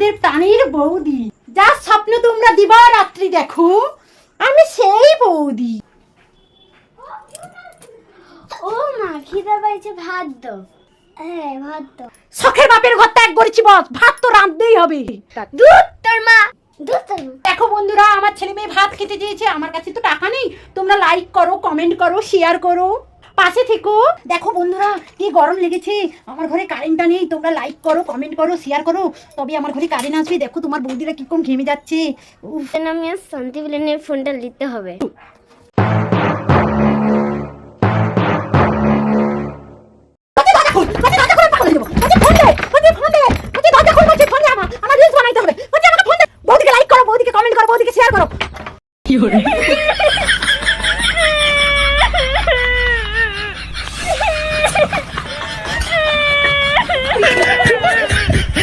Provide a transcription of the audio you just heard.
তোমাদের প্রাণীর বৌদি। যার স্বপ্ন তোমরা দিবা রাত্রি দেখো আমি সেই বৌদি। ও মা খিদে পাইছে ভাত দাও হ্যাঁ ভাত দাও শখের বাপের ঘর ত্যাগ করেছি বস ভাত তো রাঁধতেই হবে। দুধ তোর মা দুধ তোর মা। দেখো বন্ধুরা আমার ছেলে মেয়ে ভাত খেতে চেয়েছে আমার কাছে তো টাকা নেই। তোমরা লাইক করো কমেন্ট করো শেয়ার করো। পাশে থেকো। দেখো বন্ধুরা কি গরম লেগেছে। আমার ঘরে কারেন্টটা নেই তোমরা লাইক করো কমেন্ট করো শেয়ার করো। তবে আমার ঘরে কারেন্ট আসবে। দেখো তোমার বৌদিরা কীরকম ঘেমে যাচ্ছে। আমি আর শান্তি বিলেনের ফোনটা নিতে হবে। লাইক করো বৌদিকে কমেন্ট করো বৌদিকে শেয়ার করো। কি